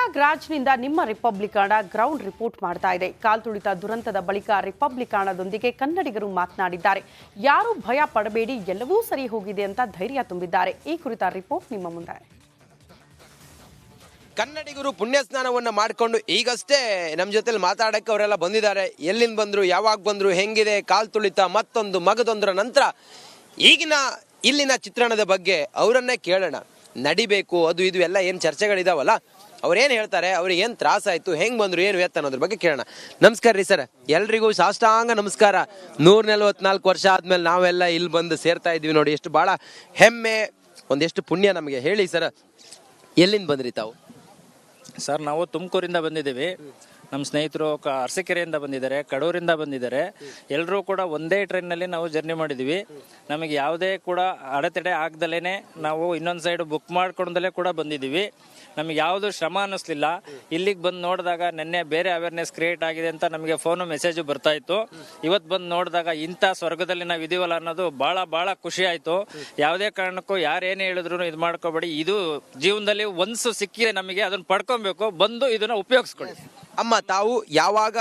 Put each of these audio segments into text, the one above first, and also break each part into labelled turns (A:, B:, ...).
A: ಪ್ರಯಾಗ್ರಾಜ್ನಿಂದ ನಿಮ್ಮ ರಿಪಬ್ಲಿಕಾಣ ground report ಮಾಡ್ತಾ ಇದೆ. ಕಾಲ್ತುಳಿತ ದುರಂತದ ಬಳಿಕ ರಿಪಬ್ಲಿಕಾಣದೊಂದಿಗೆ ಕನ್ನಡಿಗರು ಮಾತನಾಡಿದ್ದಾರೆ. ಯಾರೂ ಭಯ ಪಡಬೇಡಿ, ಎಲ್ಲವೂ ಸರಿ ಹೋಗಿದೆ ಅಂತ ಧೈರ್ಯ ತುಂಬಿದ್ದಾರೆ. ಈ ಕುರಿತ ರಿಪೋರ್ಟ್ ನಿಮ್ಮ ಮುಂದೆ.
B: ಕನ್ನಡಿಗರು ಪುಣ್ಯ ಸ್ನಾನವನ್ನ ಮಾಡ್ಕೊಂಡು ಈಗಷ್ಟೇ ನಮ್ಮ ಜೊತೆಲಿ ಮಾತಾಡಕ್ಕೆ ಅವರೆಲ್ಲ ಬಂದಿದ್ದಾರೆ. ಎಲ್ಲಿಂದ ಬಂದರು, ಯಾವಾಗ ಬಂದರು, ಹೆಂಗಿದೆ, ಕಾಲ್ ತುಳಿತ, ಮತ್ತೊಂದು ಮಗದೊಂದರ ನಂತರ ಈಗಿನ ಇಲ್ಲಿನ ಚಿತ್ರಣದ ಬಗ್ಗೆ ಅವರನ್ನೇ ಕೇಳೋಣ. ನಡಿಬೇಕು, ಅದು ಇದು ಎಲ್ಲ ಏನು ಚರ್ಚೆಗಳಿದಾವಲ್ಲ ಅವ್ರೇನು ಹೇಳ್ತಾರೆ, ಅವ್ರಿಗೆ ಏನು ತ್ರಾಸಾಯಿತು ಹೆಂಗ್ ಬಂದ್ರು, ಏನು ವೇತ ಅನ್ನೋದ್ರ ಬಗ್ಗೆ ಕೇಳೋಣ. ನಮಸ್ಕಾರ ರೀ ಸರ್. ಎಲ್ರಿಗೂ ಸಾಷ್ಟಾಂಗ ನಮಸ್ಕಾರ. ನೂರ ನಲ್ವತ್ನಾಲ್ಕು ವರ್ಷ ಆದಮೇಲೆ ನಾವೆಲ್ಲ ಇಲ್ಲಿ ಬಂದು ಸೇರ್ತಾ ಇದ್ವಿ ನೋಡಿ, ಎಷ್ಟು ಭಾಳ ಹೆಮ್ಮೆ, ಒಂದೆಷ್ಟು ಪುಣ್ಯ ನಮಗೆ. ಹೇಳಿ ಸರ್, ಎಲ್ಲಿಂದ ಬಂದ್ರಿ ತಾವು?
C: ಸರ್, ನಾವು ತುಮಕೂರಿಂದ ಬಂದಿದ್ದೀವಿ. ನಮ್ಮ ಸ್ನೇಹಿತರು ಕ ಅರಸೀಕೆರೆಯಿಂದ ಬಂದಿದ್ದಾರೆ, ಕಡೂರಿಂದ ಬಂದಿದ್ದಾರೆ. ಎಲ್ಲರೂ ಕೂಡ ಒಂದೇ ಟ್ರೈನ್ನಲ್ಲಿ ನಾವು ಜರ್ನಿ ಮಾಡಿದ್ವಿ. ನಮಗೆ ಯಾವುದೇ ಕೂಡ ಅಡೆತಡೆ ಆಗ್ದಲೇ ನಾವು ಇನ್ನೊಂದು ಸೈಡ್ ಬುಕ್ ಮಾಡ್ಕೊಂಡಲೇ ಕೂಡ ಬಂದಿದ್ದೀವಿ ನಮಗೆ ಯಾವುದು ಶ್ರಮ ಅನ್ನಿಸ್ಲಿಲ್ಲ ಇಲ್ಲಿಗೆ ಬಂದು ನೋಡಿದಾಗ ನಿನ್ನೆ ಬೇರೆ ಅವೇರ್ನೆಸ್ ಕ್ರಿಯೇಟ್ ಆಗಿದೆ ಅಂತ ನಮಗೆ ಫೋನು ಮೆಸೇಜು ಬರ್ತಾ ಇತ್ತು. ಇವತ್ತು ಬಂದು ನೋಡಿದಾಗ ಇಂಥ ಸ್ವರ್ಗದಲ್ಲಿ ನಾವು ಇದೀವಲ್ಲ ಅನ್ನೋದು ಭಾಳ ಭಾಳ ಖುಷಿ ಆಯಿತು. ಯಾವುದೇ ಕಾರಣಕ್ಕೂ ಯಾರೇನೇ ಹೇಳಿದ್ರು ಇದು ಮಾಡ್ಕೋಬೇಡಿ. ಇದು ಜೀವನದಲ್ಲಿ ಒಂದ್ಸು ಸಿಕ್ಕಿದೆ ನಮಗೆ ಅದನ್ನು ಪಡ್ಕೊಬೇಕು. ಬಂದು ಇದನ್ನು ಉಪಯೋಗಿಸ್ಕೊಳ್ಳಿ.
B: ಅಮ್ಮ ತಾವು ಯಾವಾಗ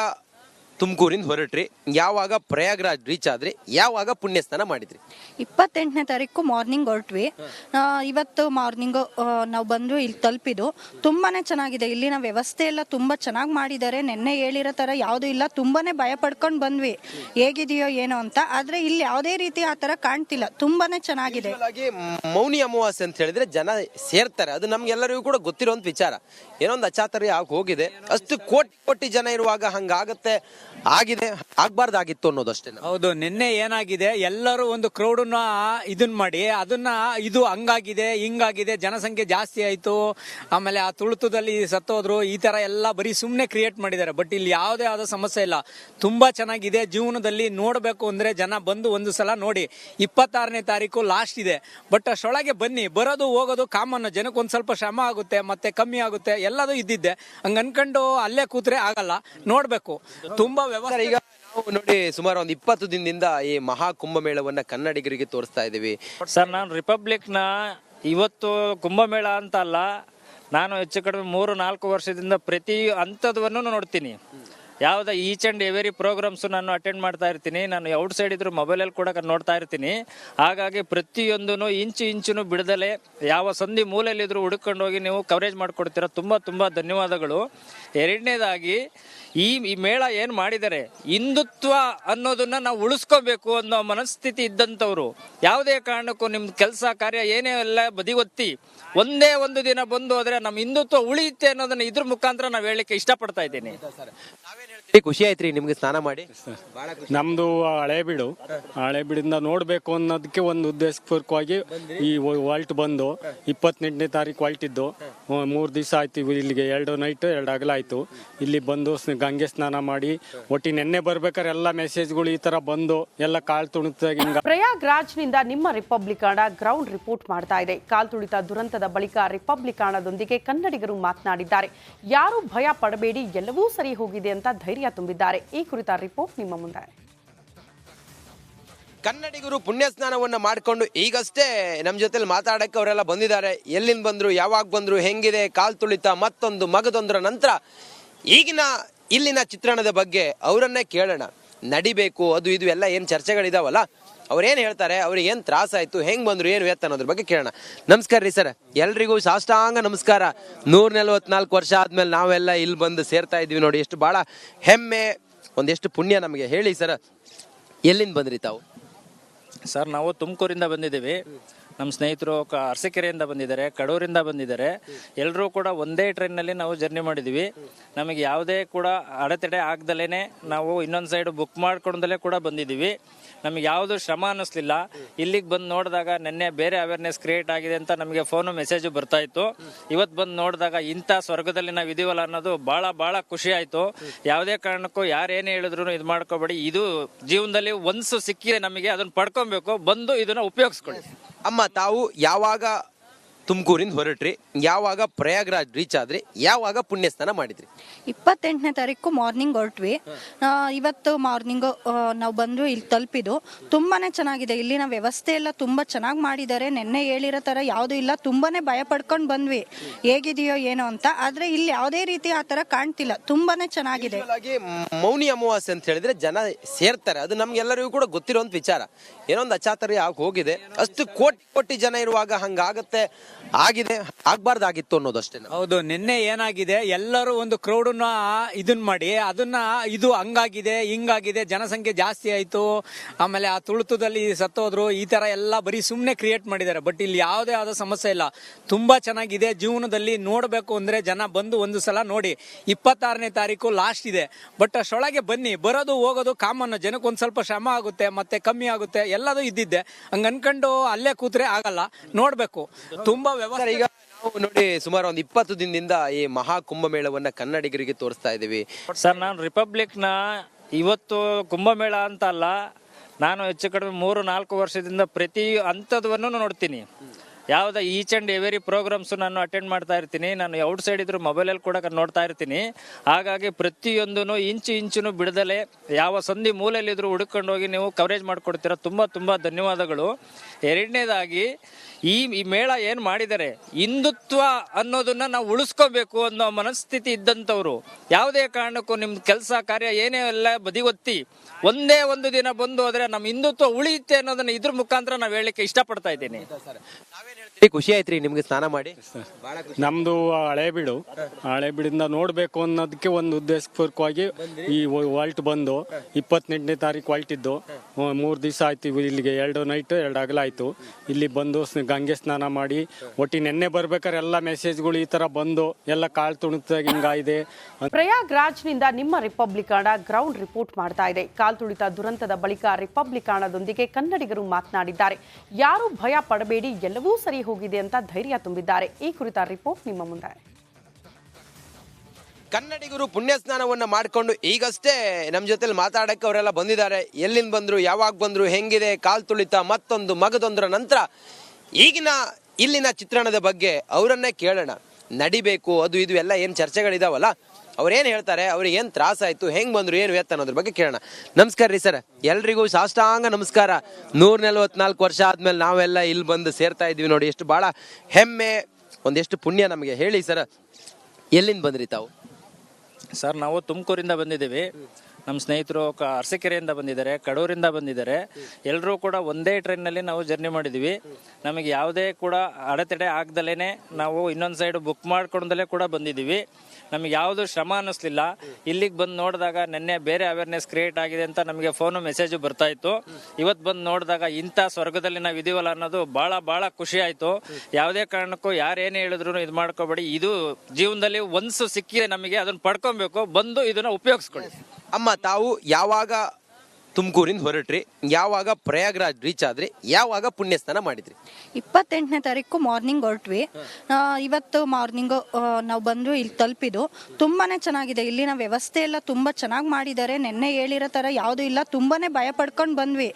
B: ತುಮಕೂರಿಂದ ಹೊರಟ್ರಿ ಯಾವಾಗ ಪ್ರಯಾಗ್ರಾಜ್ ರೀಚ್ ಆದ್ರಿ ಯಾವಾಗ ಪುಣ್ಯಸ್ಥಾನ ಮಾಡಿದ್ರಿ?
D: ಇಪ್ಪತ್ತೆಂಟನೇ ತಾರೀಕು ಮಾರ್ನಿಂಗ್ ಹೊರಟ್ವಿ. ಆ, ಇವತ್ತು ಮಾರ್ನಿಂಗ್ ನಾವು ಬಂದು ಇಲ್ಲಿ ತಲುಪಿದ್ದು ತುಂಬಾನೇ ಚೆನ್ನಾಗಿದೆ. ಇಲ್ಲಿನ ವ್ಯವಸ್ಥೆ ಎಲ್ಲ ತುಂಬಾ ಚೆನ್ನಾಗಿ ಮಾಡಿದ್ದಾರೆ. ನಿನ್ನೆ ಹೇಳಿರೋ ಥರ ಯಾವುದು ಇಲ್ಲ. ತುಂಬಾನೇ ಭಯ ಪಡ್ಕೊಂಡು ಬಂದ್ವಿ. ಹೇಗಿದೆಯೋ ಏನೋ ಅಂತ. ಆದರೆ ಇಲ್ಲಿ ಯಾವುದೇ ರೀತಿ ಆ ಥರ ಕಾಣ್ತಿಲ್ಲ. ತುಂಬಾನೇ ಚೆನ್ನಾಗಿದೆ.
B: ಮೌನಿ ಅಮಾವಾಸ್ಯೆ ಅಂತ ಹೇಳಿದ್ರೆ ಜನ ಸೇರ್ತಾರೆ. ಅದು ನಮ್ಗೆಲ್ಲರಿಗೂ ಕೂಡ ಗೊತ್ತಿರುವಂತ ವಿಚಾರ. ಏನೋ ಒಂದು ಅಚಾತರ್ಯ ಆಗಿ ಹೋಗಿದೆ. ಅಷ್ಟು ಕೋಟಿ ಕೋಟಿ ಜನ ಇರುವಾಗ ಹಂಗಾಗತ್ತೆ, ಆಗಿದೆ, ಆಗ್ಬಾರ್ದಾಗಿತ್ತು ಅನ್ನೋದಷ್ಟೇ
E: ಹೌದು, ನಿನ್ನೆ ಏನಾಗಿದೆ, ಎಲ್ಲರೂ ಒಂದು ಕ್ರೌಡನ್ನ ಇದನ್ ಮಾಡಿ, ಅದನ್ನ ಇದು ಹಂಗಾಗಿದೆ, ಹಿಂಗಾಗಿದೆ, ಜನಸಂಖ್ಯೆ ಜಾಸ್ತಿ ಆಯ್ತು, ಆಮೇಲೆ ಆ ತುಳಿತದಲ್ಲಿ ಸತ್ತೋದ್ರು, ಈ ತರ ಎಲ್ಲ ಬರೀ ಸುಮ್ಮನೆ ಕ್ರಿಯೇಟ್ ಮಾಡಿದ್ದಾರೆ. ಬಟ್ ಇಲ್ಲಿ ಯಾವುದೇ ಆದ ಸಮಸ್ಯೆ ಇಲ್ಲ. ತುಂಬಾ ಚೆನ್ನಾಗಿದೆ, ಜೀವನದಲ್ಲಿ ನೋಡಬೇಕು ಅಂದ್ರೆ ಜನ ಬಂದು ಒಂದು ಸಲ ನೋಡಿ, ಇಪ್ಪತ್ತಾರನೇ ತಾರೀಕು ಲಾಸ್ಟ್ ಇದೆ. ಬಟ್ ಅಷ್ಟೊಳಗೆ ಬನ್ನಿ, ಬರೋದು, ಹೋಗೋದು, ಕಾಮನ್ ಜನಕ್ಕೆ ಒಂದ್ ಸ್ವಲ್ಪ ಶ್ರಮ ಆಗುತ್ತೆ, ಮತ್ತೆ ಕಮ್ಮಿ ಆಗುತ್ತೆ ಎಲ್ಲದೂ ಇದ್ದಿದ್ದೆ. ಹಂಗ ಅನ್ಕೊಂಡು ಅಲ್ಲೇ ಕೂತ್ರೆ ಆಗಲ್ಲ. ನೋಡ್ಬೇಕು. ತುಂಬಾ
B: ಸರ್
E: ವ್ಯವಸ್ಥೆ
B: ಈಗ ನಾವು ನೋಡಿ ಸುಮಾರು ಒಂದು ಇಪ್ಪತ್ತು ದಿನದಿಂದ ಈ ಮಹಾ ಕುಂಭಮೇಳವನ್ನ ಕನ್ನಡಿಗರಿಗೆ ತೋರಿಸ್ತಾ ಇದ್ದೀವಿ.
C: ಸರ್ ನಾನು ನ ಇವತ್ತು ಕುಂಭಮೇಳ ಅಂತ ಅಲ್ಲ ನಾನು ಹೆಚ್ಚು ಕಡಿಮೆ ಮೂರು ನಾಲ್ಕು ವರ್ಷದಿಂದ ಪ್ರತಿ ಹಂತದವನ್ನು ನೋಡ್ತೀನಿ. ಯಾವುದೇ ಈಚ್ ಆ್ಯಂಡ್ ಎವರಿ ಪ್ರೋಗ್ರಾಮ್ಸ್ ನಾನು ಅಟೆಂಡ್ ಮಾಡ್ತಾ ಇರ್ತೀನಿ. ನಾನು ಔಟ್ ಸೈಡ್ ಇದ್ರು ಮೊಬೈಲಲ್ಲಿ ಕೂಡ ನೋಡ್ತಾ ಇರ್ತೀನಿ. ಹಾಗಾಗಿ ಪ್ರತಿಯೊಂದೂ ಇಂಚು ಇಂಚುನು ಬಿಡದಲೆ ಯಾವ ಸಂಧಿ ಮೂಲೆಯಲ್ಲಿದ್ರು ಹುಡುಕೊಂಡು ಹೋಗಿ ನೀವು ಕವರೇಜ್ ಮಾಡಿಕೊಡ್ತೀರಾ. ತುಂಬ ತುಂಬ ಧನ್ಯವಾದಗಳು. ಎರಡನೇದಾಗಿ ಈ ಈ ಮೇಳ ಏನು ಮಾಡಿದ್ದಾರೆ ಹಿಂದುತ್ವ ಅನ್ನೋದನ್ನ ನಾವು ಉಳಿಸ್ಕೋಬೇಕು ಅನ್ನೋ ಮನಸ್ಥಿತಿ ಇದ್ದಂಥವ್ರು. ಯಾವುದೇ ಕಾರಣಕ್ಕೂ ನಿಮ್ಮ ಕೆಲಸ ಕಾರ್ಯ ಏನೇ ಎಲ್ಲ ಬದಿಗೊತ್ತಿ ಒಂದೇ ಒಂದು ದಿನ ಬಂದು ಹೋದ್ರೆ ನಮ್ಮ ಹಿಂದುತ್ವ ಉಳಿಯುತ್ತೆ ಅನ್ನೋದನ್ನ ಇದ್ರ ಮುಖಾಂತರ ನಾವು ಹೇಳಲಿಕ್ಕೆ ಇಷ್ಟಪಡ್ತಾ ಇದ್ದೀನಿ.
B: ಖುಷಿ ಆಯ್ತ್ರಿ ನಿಮ್ಗೆ ಸ್ನಾನ ಮಾಡಿ. ಬಹಳ ಖುಷಿ.
F: ನಮ್ದು ಹಳೇಬೀಡು ಹಳೇಬೀಡಿಂದ ನೋಡ್ಬೇಕು ಅನ್ನೋದಕ್ಕೆ ಒಂದು ಉದ್ದೇಶಪೂರ್ವಕವಾಗಿ ಈ ವಾಲ್ಟ್ ಬಂದು ಇಪ್ಪತ್ತೆಂಟನೇ ತಾರೀಕು ವಾಲ್ಟಿದ್ದು ಮೂರು ದಿವಸ ಆಯ್ತು ಇಲ್ಲಿಗೆ ಎರಡು ನೈಟ್ ಎರಡು ಆಗಲಾಯ್ತು ಆಯ್ತು ಇಲ್ಲಿ ಬಂದು ಗಂಗೆ ಸ್ನಾನ ಮಾಡಿ ಒಟ್ಟಿ ನೆನ್ನೆ ಬರ್ಬೇಕಾದ್ರೆ ಎಲ್ಲ ಮೆಸೇಜ್ಗಳು ಈ ತರ ಬಂದು ಎಲ್ಲ ಕಾಳು ತುಣಿತಾಗ ಹಿಂಗ.
A: ಪ್ರಯಾಗ್ರಾಜ್ನಿಂದ ನಿಮ್ಮ ರಿಪಬ್ಲಿಕಾಣ ಗ್ರೌಂಡ್ ರಿಪೋರ್ಟ್ ಮಾಡ್ತಾ ಇದೆ. ಕಾಲ್ತುಳಿತ ದುರಂತದ ಬಳಿಕ ರಿಪಬ್ಲಿಕಾಣದೊಂದಿಗೆ ಕನ್ನಡಿಗರು ಮಾತನಾಡಿದ್ದಾರೆ. ಯಾರೂ ಭಯ ಪಡಬೇಡಿ ಎಲ್ಲವೂ ಸರಿ ಹೋಗಿದೆ ಅಂತ ಧೈರ್ಯ ತುಂಬಿದ್ದಾರೆ. ಈ ಕುರಿತ ರಿಪೋರ್ಟ್ ನಿಮ್ಮ ಮುಂದೆ.
B: ಕನ್ನಡಿಗರು ಪುಣ್ಯ ಸ್ನಾನವನ್ನ ಮಾಡಿಕೊಂಡು ಈಗಷ್ಟೇ ನಮ್ಮ ಜೊತೆಲಿ ಮಾತಾಡಕ್ಕೆ ಅವರೆಲ್ಲ ಬಂದಿದ್ದಾರೆ. ಎಲ್ಲಿಂದ ಬಂದ್ರು ಯಾವಾಗ ಬಂದ್ರು ಹೆಂಗಿದೆ ಕಾಲ್ ತುಳಿತ ಮತ್ತೊಂದು ಮಗದೊಂದರ ನಂತರ ಈಗಿನ ಇಲ್ಲಿನ ಚಿತ್ರಣದ ಬಗ್ಗೆ ಅವರನ್ನೇ ಕೇಳೋಣ. ನಡಿಬೇಕು, ಅದು ಇದು ಎಲ್ಲ ಏನು ಚರ್ಚೆಗಳಿದಾವಲ್ಲ? ಅವ್ರೇನು ಹೇಳ್ತಾರೆ, ಅವ್ರಿಗೆ ಏನು ತ್ರಾಸಾಯಿತು ಹೆಂಗೆ ಬಂದರು, ಏನು ವೇತ ಅನ್ನೋದ್ರ ಬಗ್ಗೆ ಕೇಳೋಣ. ನಮಸ್ಕಾರ ರೀ ಸರ್. ಎಲ್ರಿಗೂ ಸಾಷ್ಟಾಂಗ ನಮಸ್ಕಾರ. ನೂರ ನಲ್ವತ್ನಾಲ್ಕು ವರ್ಷ ಆದಮೇಲೆ ನಾವೆಲ್ಲ ಇಲ್ಲಿ ಬಂದು ಸೇರ್ತಾ ಇದ್ದೀವಿ ನೋಡಿ, ಎಷ್ಟು ಭಾಳ ಹೆಮ್ಮೆ, ಒಂದೆಷ್ಟು ಪುಣ್ಯ ನಮಗೆ. ಹೇಳಿ ಸರ್, ಎಲ್ಲಿಂದ ಬಂದ್ರಿ ತಾವು?
C: ಸರ್, ನಾವು ತುಮಕೂರಿಂದ ಬಂದಿದ್ದೀವಿ. ನಮ್ಮ ಸ್ನೇಹಿತರು ಕ ಅರಸೀಕೆರೆಯಿಂದ ಬಂದಿದ್ದಾರೆ, ಕಡೂರಿಂದ ಬಂದಿದ್ದಾರೆ. ಎಲ್ಲರೂ ಕೂಡ ಒಂದೇ ಟ್ರೈನ್ನಲ್ಲಿ ನಾವು ಜರ್ನಿ ಮಾಡಿದ್ವಿ ನಮಗೆ ಯಾವುದೇ ಕೂಡ ಅಡೆತಡೆ ಆಗ್ದಲೇ ನಾವು ಇನ್ನೊಂದು ಸೈಡ್ ಬುಕ್ ಮಾಡ್ಕೊಂಡಲೇ ಕೂಡ ಬಂದಿದ್ದೀವಿ. ನಮಗೆ ಯಾವುದು ಶ್ರಮ ಅನ್ನಿಸ್ಲಿಲ್ಲ. ಇಲ್ಲಿಗೆ ಬಂದು ನೋಡಿದಾಗ ನೆನ್ನೆ ಬೇರೆ ಅವೇರ್ನೆಸ್ ಕ್ರಿಯೇಟ್ ಆಗಿದೆ ಅಂತ ನಮಗೆ ಫೋನು ಮೆಸೇಜು ಬರ್ತಾ ಇತ್ತು. ಇವತ್ತು ಬಂದು ನೋಡಿದಾಗ ಇಂಥ ಸ್ವರ್ಗದಲ್ಲಿ ನಾವು ಇದೀವಲ್ಲ ಅನ್ನೋದು ಭಾಳ ಭಾಳ ಖುಷಿ ಆಯಿತು. ಯಾವುದೇ ಕಾರಣಕ್ಕೂ ಯಾರೇನೇ ಹೇಳಿದ್ರು ಇದು ಮಾಡ್ಕೋಬೇಡಿ. ಇದು ಜೀವನದಲ್ಲಿ ಒಂದ್ಸು ಸಿಕ್ಕಿದೆ ನಮಗೆ ಅದನ್ನು ಪಡ್ಕೊಬೇಕು. ಬಂದು ಇದನ್ನು ಉಪಯೋಗಿಸ್ಕೊಳ್ಳಿ.
B: ಅಮ್ಮ ತಾವು ಯಾವಾಗ ತುಮಕೂರಿಂದ ಹೊರಟ್ರಿ. ಯಾವಾಗ ಪ್ರಯಾಗ್ರಾಜ್ ರೀಚ್ ಆದ್ರಿ ಯಾವಾಗ ಪುಣ್ಯಸ್ಥಾನ ಮಾಡಿದ್ರಿ?
D: ಇಪ್ಪತ್ತೆಂಟನೇ ತಾರೀಕು ಮಾರ್ನಿಂಗ್ ಹೊರಟ್ವಿ. ಆ, ಇವತ್ತು ಮಾರ್ನಿಂಗು ನಾವು ಬಂದು ಇಲ್ಲಿ ತಲುಪಿದ್ದು. ತುಂಬಾನೇ ಚೆನ್ನಾಗಿದೆ. ಇಲ್ಲಿನ ವ್ಯವಸ್ಥೆ ಎಲ್ಲ ತುಂಬಾ ಚೆನ್ನಾಗಿ ಮಾಡಿದ್ದಾರೆ. ನಿನ್ನೆ ಹೇಳಿರೋ ತರ ಯಾವುದು ಇಲ್ಲ. ತುಂಬಾನೇ ಭಯ ಪಡ್ಕೊಂಡು ಬಂದ್ವಿ. ಹೇಗಿದೆಯೋ ಏನೋ ಅಂತ. ಆದ್ರೆ ಇಲ್ಲಿ ಯಾವುದೇ ರೀತಿ ಆ ತರ ಕಾಣ್ತಿಲ್ಲ. ತುಂಬಾನೇ ಚೆನ್ನಾಗಿದೆ.
B: ಹಾಗೆ ಮೌನಿ ಅಮಾವಾಸ್ಯೆ ಅಂತ ಹೇಳಿದ್ರೆ ಜನ ಸೇರ್ತಾರೆ. ಅದು ನಮ್ಗೆಲ್ಲರಿಗೂ ಕೂಡ ಗೊತ್ತಿರುವಂತ ವಿಚಾರ. ಏನೋ ಒಂದು ಅಚಾತುರ್ಯ ಆಗಿ ಹೋಗಿದೆ. ಅಷ್ಟು ಕೋಟಿ ಕೋಟಿ ಜನ ಇರುವಾಗ ಹಂಗಾಗತ್ತೆ. ಆಗಿದೆ, ಆಗ್ಬಾರ್ದಾಗಿತ್ತು ಅನ್ನೋದಷ್ಟೇ
E: ಹೌದು, ನಿನ್ನೆ ಏನಾಗಿದೆ? ಎಲ್ಲರೂ ಒಂದು ಕ್ರೌಡನ್ನ ಇದನ್ ಮಾಡಿ, ಅದನ್ನ ಇದು ಹಂಗಾಗಿದೆ, ಹಿಂಗಾಗಿದೆ, ಜನಸಂಖ್ಯೆ ಜಾಸ್ತಿ ಆಯ್ತು, ಆಮೇಲೆ ಆ ತುಳಿತದಲ್ಲಿ ಸತ್ತೋದ್ರು, ಈ ತರ ಎಲ್ಲ ಬರೀ ಸುಮ್ಮನೆ ಕ್ರಿಯೇಟ್ ಮಾಡಿದ್ದಾರೆ. ಬಟ್ ಇಲ್ಲಿ ಯಾವುದೇ ಆದ ಸಮಸ್ಯೆ ಇಲ್ಲ. ತುಂಬಾ ಚೆನ್ನಾಗಿದೆ, ಜೀವನದಲ್ಲಿ ನೋಡಬೇಕು ಅಂದ್ರೆ ಜನ ಬಂದು ಒಂದು ಸಲ ನೋಡಿ. ಇಪ್ಪತ್ತಾರನೇ ತಾರೀಕು ಲಾಸ್ಟ್ ಇದೆ. ಬಟ್ ಅಷ್ಟೊಳಗೆ ಬನ್ನಿ, ಬರೋದು, ಹೋಗೋದು ಕಾಮನ್ ಜನಕ್ಕೆ ಒಂದ್ ಸ್ವಲ್ಪ ಶ್ರಮ ಆಗುತ್ತೆ, ಮತ್ತೆ ಕಮ್ಮಿ ಆಗುತ್ತೆ, ಎಲ್ಲದೂ ಇದ್ದಿದ್ದೆ. ಹಂಗ ಅನ್ಕೊಂಡು ಅಲ್ಲೇ ಕೂತ್ರೆ ಆಗಲ್ಲ, ನೋಡ್ಬೇಕು. ತುಂಬಾ
B: ಸರ್
E: ವ್ಯವಸ್ಥೆ
B: ಈಗ ನಾವು ನೋಡಿ ಸುಮಾರು ಒಂದು ಇಪ್ಪತ್ತು ದಿನದಿಂದ ಈ ಮಹಾ ಕುಂಭಮೇಳವನ್ನ ಕನ್ನಡಿಗರಿಗೆ ತೋರಿಸ್ತಾ ಇದೀವಿ
C: ಸರ್ ನಾನು ನ ಇವತ್ತು ಕುಂಭಮೇಳ ಅಂತ ಅಲ್ಲ ನಾನು ಹೆಚ್ಚು ಕಡಿಮೆ ಮೂರು ನಾಲ್ಕು ವರ್ಷದಿಂದ ಪ್ರತಿ ಹಂತದವನ್ನು ನೋಡ್ತೀನಿ. ಯಾವುದೇ ಈಚ್ ಆ್ಯಂಡ್ ಎವರಿ ಪ್ರೋಗ್ರಾಮ್ಸು ನಾನು ಅಟೆಂಡ್ ಮಾಡ್ತಾ ಇರ್ತೀನಿ. ನಾನು ಔಟ್ ಸೈಡ್ ಇದ್ರು ಮೊಬೈಲಲ್ಲಿ ಕೂಡ ನೋಡ್ತಾ ಇರ್ತೀನಿ. ಹಾಗಾಗಿ ಪ್ರತಿಯೊಂದೂ ಇಂಚು ಇಂಚು ಬಿಡದಲೆ ಯಾವ ಸಂಧಿ ಮೂಲೆಯಲ್ಲಿದ್ದರೂ ಹುಡುಕೊಂಡು ಹೋಗಿ ನೀವು ಕವರೇಜ್ ಮಾಡಿಕೊಡ್ತೀರ. ತುಂಬ ತುಂಬ ಧನ್ಯವಾದಗಳು. ಎರಡನೇದಾಗಿ, ಈ ಈ ಮೇಳ ಏನು ಮಾಡಿದ್ದಾರೆ ಹಿಂದುತ್ವ ಅನ್ನೋದನ್ನ ನಾವು ಉಳಿಸ್ಕೋಬೇಕು ಅನ್ನೋ ಮನಸ್ಥಿತಿ ಇದ್ದಂಥವ್ರು. ಯಾವುದೇ ಕಾರಣಕ್ಕೂ ನಿಮ್ಮ ಕೆಲಸ, ಕಾರ್ಯ ಏನೇ ಎಲ್ಲ ಬದಿಗೊತ್ತಿ ಒಂದೇ ಒಂದು ದಿನ ಬಂದು ಹೋದರೆ ನಮ್ಮ ಹಿಂದುತ್ವ ಉಳಿಯುತ್ತೆ ಅನ್ನೋದನ್ನ ಇದ್ರ ಮುಖಾಂತರ ನಾವು ಹೇಳಲಿಕ್ಕೆ ಇಷ್ಟಪಡ್ತಾ ಇದ್ದೀನಿ.
B: ಖುಷಿ ಆಯ್ತ್ರಿ ನಿಮ್ಗೆ ಸ್ನಾನ ಮಾಡಿ. ಬಹಳ ಖುಷಿ
F: ನಮ್ದು ಹಳೆ ಬೀಡಿಂದ ನೋಡ್ಬೇಕು ಅನ್ನೋದಕ್ಕೆ ಒಂದು ಉದ್ದೇಶಪೂರ್ವಕವಾಗಿ ಈ ವಾಲ್ಟ್ ಬಂದು ಇಪ್ಪತ್ತೆಂಟನೇ ತಾರೀಕು ವಾಲ್ಟಿದ್ದು ಮೂರು ದಿವಸ ಆಯ್ತು ಇವು ಇಲ್ಲಿಗೆ. ಎರಡು ನೈಟ್ ಎರಡು ಹಗಲ ಆಯ್ತು ಇಲ್ಲಿ ಬಂದು ಸ್- ಗಂಗೆ ಸ್ನಾನ ಮಾಡಿ ಒಟ್ಟಿ ನೆನ್ನೆ ಬರ್ಬೇಕಾದ್ರೆ ಎಲ್ಲ ಮೆಸೇಜ್ಗಳು ಈ ತರ ಬಂದು ಎಲ್ಲ ಕಾಳು ತುಣಿತಾಗ ಹಿಂಗಾಗಿದೆ
A: ಪ್ರಯಾಗ್ರಾಜ್ನಿಂದ ನಿಮ್ಮ ರಿಪಬ್ಲಿಕಾಣ ಗ್ರೌಂಡ್ ರಿಪೋರ್ಟ್ ಮಾಡ್ತಾ ಇದೆ. ಕಾಲ್ತುಳಿತ ದುರಂತದ ಬಳಿಕ ರಿಪಬ್ಲಿಕಾಣದೊಂದಿಗೆ ಕನ್ನಡಿಗರು ಮಾತನಾಡಿದ್ದಾರೆ. ಯಾರು ಭಯ ಪಡಬೇಡಿ ಎಲ್ಲವೂ ಸರಿ ಹೋಗಿದೆ ಅಂತ ಧೈರ್ಯ ತುಂಬಿದ್ದಾರೆ. ಈ ಕುರಿತ ರಿಪೋರ್ಟ್ ನಿಮ್ಮ ಮುಂದೆ.
B: ಕನ್ನಡಿಗರು ಪುಣ್ಯ ಸ್ನಾನವನ್ನ ಮಾಡ್ಕೊಂಡು ಈಗಷ್ಟೇ ನಮ್ಮ ಜೊತೆಲಿ ಮಾತಾಡಕ್ಕೆ ಅವರೆಲ್ಲ ಬಂದಿದ್ದಾರೆ. ಎಲ್ಲಿಂದ ಬಂದ್ರು, ಯಾವಾಗ ಬಂದ್ರು, ಹೆಂಗಿದೆ, ಕಾಲು ತುಳಿತ, ಮತ್ತೊಂದು ಮಗದೊಂದರ ನಂತರ ಈಗಿನ ಇಲ್ಲಿನ ಚಿತ್ರಣದ ಬಗ್ಗೆ ಅವರನ್ನೇ ಕೇಳೋಣ. ನಡಿಬೇಕು, ಅದು ಇದು ಎಲ್ಲ ಏನು ಚರ್ಚೆಗಳಿದಾವಲ್ಲ? ಅವ್ರೇನ್ ಹೇಳ್ತಾರೆ? ಅವ್ರಿಗೆ ಏನು ತ್ರಾಸ ಆಯ್ತು? ಹೆಂಗ್ ಬಂದ್ರು? ಏನು ಎತ್ತ ಅನ್ನೋದ್ರ ಬಗ್ಗೆ ಕೇಳೋಣ. ನಮಸ್ಕಾರ ರೀ ಸರ್. ಎಲ್ರಿಗೂ ಸಾಷ್ಟಾಂಗ ನಮಸ್ಕಾರ. ನೂರ ನಲ್ವತ್ನಾಲ್ಕು ವರ್ಷ ಆದಮೇಲೆ ನಾವೆಲ್ಲ ಇಲ್ಲಿ ಬಂದು ಸೇರ್ತಾ ಇದೀವಿ ನೋಡಿ. ಎಷ್ಟು ಭಾಳ ಹೆಮ್ಮೆ, ಒಂದೆಷ್ಟು ಪುಣ್ಯ ನಮಗೆ. ಹೇಳಿ ಸರ್, ಎಲ್ಲಿಂದ ಬಂದ್ರಿ ತಾವು?
C: ಸರ್, ನಾವು ತುಮಕೂರಿಂದ ಬಂದಿದ್ದೀವಿ. ನಮ್ಮ ಸ್ನೇಹಿತರು ಕ- ಅರಸೀಕೆರೆಯಿಂದ ಬಂದಿದ್ದಾರೆ, ಕಡೂರಿಂದ ಬಂದಿದ್ದಾರೆ. ಎಲ್ಲರೂ ಕೂಡ ಒಂದೇ ಟ್ರೈನಲ್ಲಿ ನಾವು ಜರ್ನಿ ಮಾಡಿದ್ದೀವಿ. ನಮಗೆ ಯಾವುದೇ ಕೂಡ ಅಡೆತಡೆ ಆಗ್ದಲೇ ನಾವು ಇನ್ನೊಂದು ಸೈಡ್ ಬುಕ್ ಮಾಡ್ಕೊಂಡಲೇ ಕೂಡ ಬಂದಿದ್ದೀವಿ. ನಮಗೆ ಯಾವುದು ಶ್ರಮ ಅನ್ನಿಸ್ಲಿಲ್ಲ. ಇಲ್ಲಿಗೆ ಬಂದು ನೋಡಿದಾಗ ನಿನ್ನೆ ಬೇರೆ ಅವೇರ್ನೆಸ್ ಕ್ರಿಯೇಟ್ ಆಗಿದೆ ಅಂತ ನಮಗೆ ಫೋನು ಮೆಸೇಜು ಬರ್ತಾ ಇತ್ತು. ಇವತ್ತು ಬಂದು ನೋಡಿದಾಗ ಇಂಥ ಸ್ವರ್ಗದಲ್ಲಿ ನಾವು ಇದೀವಲ್ಲ ಅನ್ನೋದು ಭಾಳ ಭಾಳ ಖುಷಿ ಆಯಿತು. ಯಾವುದೇ ಕಾರಣಕ್ಕೂ ಯಾರೇನೇ ಹೇಳಿದ್ರು ಇದು ಮಾಡ್ಕೋಬೇಡಿ. ಇದು ಜೀವನದಲ್ಲಿ ಒಂದ್ಸು ಸಿಕ್ಕಿದೆ ನಮಗೆ ಅದನ್ನ ಪಡ್ಕೊಬೇಕು. ಬಂದು ಇದನ್ನ ಉಪಯೋಗಿಸ್ಕೊಳ್ಳಿ.
B: ಅಮ್ಮ, ತಾವು ಯಾವಾಗ ತುಮಕೂರಿಂದ ಹೊರಟ್ರಿ. ಯಾವಾಗ ಪ್ರಯಾಗ್ರಾಜ್ ರೀಚ್ ಆದ್ರಿ ಯಾವಾಗ ಪುಣ್ಯ ಸ್ನಾನ ಮಾಡಿದ್ರಿ?
D: ಇಪ್ಪತ್ತೆಂಟನೇ ತಾರೀಕು ಮಾರ್ನಿಂಗ್ ಹೊರಟ್ವಿ. ಆ, ಇವತ್ತು ಮಾರ್ನಿಂಗು ನಾವು ಬಂದು ಇಲ್ಲಿ ತಲುಪಿದ್ದು. ತುಂಬಾನೇ ಚೆನ್ನಾಗಿದೆ. ಇಲ್ಲಿನ ವ್ಯವಸ್ಥೆ ಎಲ್ಲ ತುಂಬಾ ಚೆನ್ನಾಗಿ ಮಾಡಿದ್ದಾರೆ. ನಿನ್ನೆ ಹೇಳಿರೋ ತರ ಯಾವುದು ಇಲ್ಲ. ತುಂಬಾನೇ ಭಯ ಪಡ್ಕೊಂಡು ಬಂದ್ವಿ.